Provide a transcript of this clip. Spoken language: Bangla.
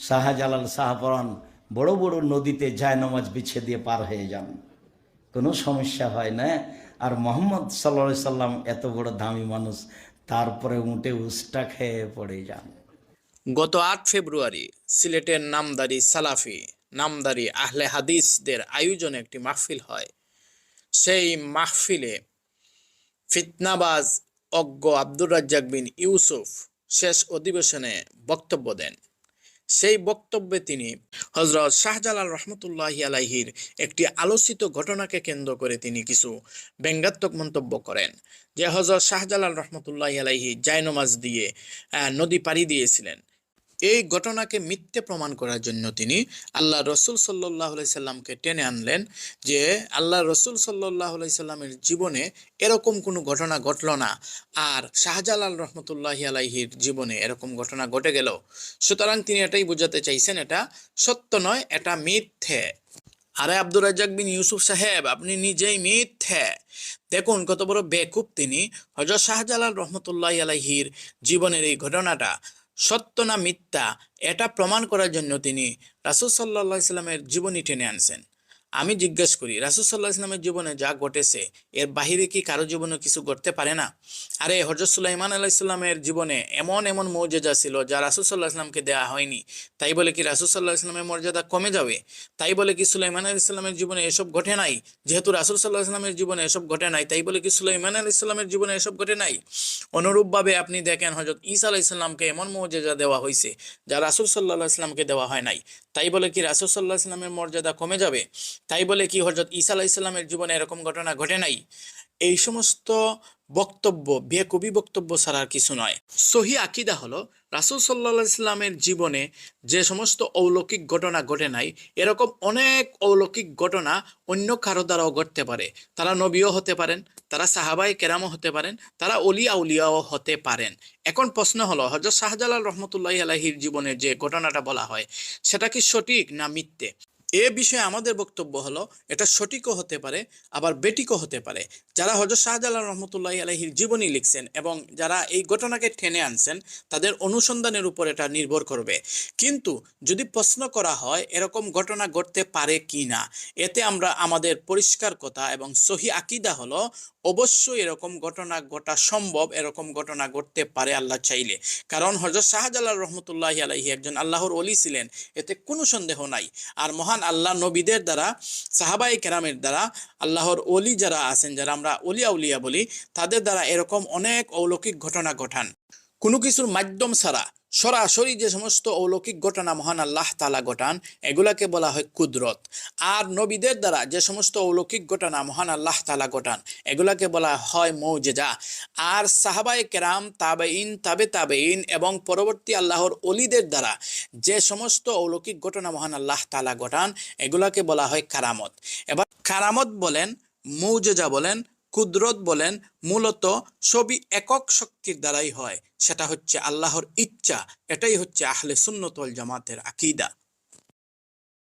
শাহজালাল শাহপরান বড় বড় নদীতে যায় নামাজ বিছিয়ে দিয়ে পার হয়ে যান। কোনো সমস্যা হয় না। আর মোহাম্মদ সাল্লা সাল্লাম এত বড় দামি মানুষ, তারপরে উঠে উস্টা খেয়ে পড়ে যান। গত আট ফেব্রুয়ারি সিলেটের নামদারি সালাফি, নামদারি আহলে হাদিসদের আয়োজনে একটি মাহফিল হয়। সেই মাহফিলে ফিতনাবাজ অজ্ঞ আব্দুর রাজ্জাক বিন ইউসুফ শেষ অধিবেশনে বক্তব্য দেন। সেই বক্তব্যে তিনি হজরত শাহজালাল রহমতুল্লাহি আলাহির একটি আলোচিত ঘটনাকে কেন্দ্র করে তিনি কিছু ব্যঙ্গাত্মক মন্তব্য করেন, যে হজরত শাহজালাল রহমতুল্লাহি আলাহি জায়নমাজ দিয়ে নদী পাড়ি দিয়েছিলেন। এই ঘটনাকে মিথ্যে প্রমাণ করার জন্য তিনি আল্লাহ রসুল সাল্লাহ সাল্লামকে টেনে আনলেন যে আল্লাহ রসুল সাল্লাহ সাল্লামের জীবনে এরকম কোনো ঘটনা ঘটল না। আর শাহজালাল রহমতুল্লাহি আলাইহির জীবনে এরকম ঘটনা ঘটে গেল। সুতরাং তিনি এটাই বোঝাতে চাইছেন, এটা সত্য নয়, এটা মিথ্যে। আরে আব্দুর রাজ্জাক বিন ইউসুফ সাহেব, আপনি নিজেই মিথ্যে। দেখুন কত বড় বেকুব তিনি। হজরত শাহজালাল রহমতুল্লাহ আলাইহির জীবনের এই ঘটনাটা সত্য না মিথ্যা এটা প্রমাণ করার জন্য তিনি রাসুল সাল্লাহ ইসলামের জীবনী টেনে আনছেন। আমি জিজ্ঞেস করি, রাসুল সাল্লাহ ইসলামের জীবনে যা ঘটেছে, এর বাহিরে কি কারও জীবনে কিছু ঘটতে পারে না? আরে হজরত সুলাইমান আল্লাহ ইসলামের জীবনে এমন এমন মৌজেজা ছিল যা রাসুল সাল্লাহ ইসলামকে দেওয়া হয়নি। তাই বলে কি রাসুল সাল্লাহ ইসলামের মর্যাদা কমে যাবে? তাই বলে কি সুলাইমান আল ইসলামের জীবনে এসব ঘটে নাই? যেহেতু রাসুল সাল্লাহ ইসলামের জীবনে এসব ঘটে নাই, তাই বলে কি সুলাইমান আল ইসলামের জীবনে এসব ঘটে নাই? অনুরূপভাবে আপনি দেখেন হজরত ঈসা আলাহ ইসলামকে এমন মৌজেজা দেওয়া হয়েছে যা রাসুল সাল্লাহ ইসলামকে দেওয়া হয় নাই। তাই বলে কি রাসুল সাল্লাহ ইসলামের মর্যাদা কমে যাবে? তাই বলে কি হজরত ঈসা আলাহ ইসলামের জীবনে এরকম ঘটনা ঘটে নাই? এই সমস্ত বক্তব্য, বেকবি বক্তব্য ছাড়ার কিছু নয়। সহি আকিদা হলো, রাসুল সাল্লাহ ইসলামের জীবনে যে সমস্ত অলৌকিক ঘটনা ঘটে নাই, এরকম অনেক অলৌকিক ঘটনা অন্য কারও দ্বারাও ঘটতে পারে। তারা নবীও হতে পারেন, তারা সাহাবাই কেরামও হতে পারেন, তারা অলিয়া উলিয়াও হতে পারেন। এখন প্রশ্ন হলো হজরত শাহজালাল রহমতুল্লাহ আলাহির জীবনে যে ঘটনাটা বলা হয়, সেটা কি সঠিক না মিথ্যে? এ বিষয়ে আমাদের বক্তব্য হলো, এটা সঠিকও হতে পারে, আবার বেটিকও হতে পারে। যারা হজরত শাহজালাল রহমতুল্লাহ আলহির জীবনী লিখছেন এবং যারা এই ঘটনাকে টেনে আনছেন, তাদের অনুসন্ধানের উপর এটা নির্ভর করবে। কিন্তু যদি প্রশ্ন করা হয়, এরকম ঘটনা ঘটতে পারে কি না এতে আমরা আমাদের পরিষ্কার কথা এবং সহি আকিদা হলো অবশ্যই এরকম ঘটনা ঘটা সম্ভব, এরকম ঘটনা ঘটতে পারে আল্লাহ চাইলে। কারণ হজরত শাহজালাল রহমতুল্লাহ আলহি একজন আল্লাহর অলি ছিলেন, এতে কোনো সন্দেহ নাই। আর মহান আল্লাহ নবীদের দ্বারা সাহাবাই কেরামের দ্বারা, আল্লাহর অলি যারা আছেন, যারা আমরা অলিয়া উলিয়া বলি, তাদের দ্বারা এরকম অনেক অলৌকিক ঘটনা ঘটান। কোনো কিছুর মাধ্যম ছাড়া সরাসরি যে সমস্ত অলৌকিক ঘটনা মহান আল্লাহ তালা ঘটান, এগুলাকে বলা হয় কুদরত। আর নবীদের দ্বারা যে সমস্ত অলৌকিক ঘটনা মহান আল্লাহ তালা ঘটান, এগুলাকে বলা হয় মৌজেজা। আর সাহাবাই কেরাম তাবেইন তাবে তাবেইন এবং পরবর্তী আল্লাহর অলিদের দ্বারা যে সমস্ত অলৌকিক ঘটনা মহান আল্লাহ তালা ঘটান, এগুলাকে বলা হয় কারামত। এবার কারামত বলেন, মৌজেজা বলেন কুদরত বলেন, মূলত ছবি একক শক্তির দ্বারাই হয়। সেটা হচ্ছে আল্লাহর ইচ্ছা, এটাই হচ্ছে আহলে সুন্নতল জামাতের আকিদা।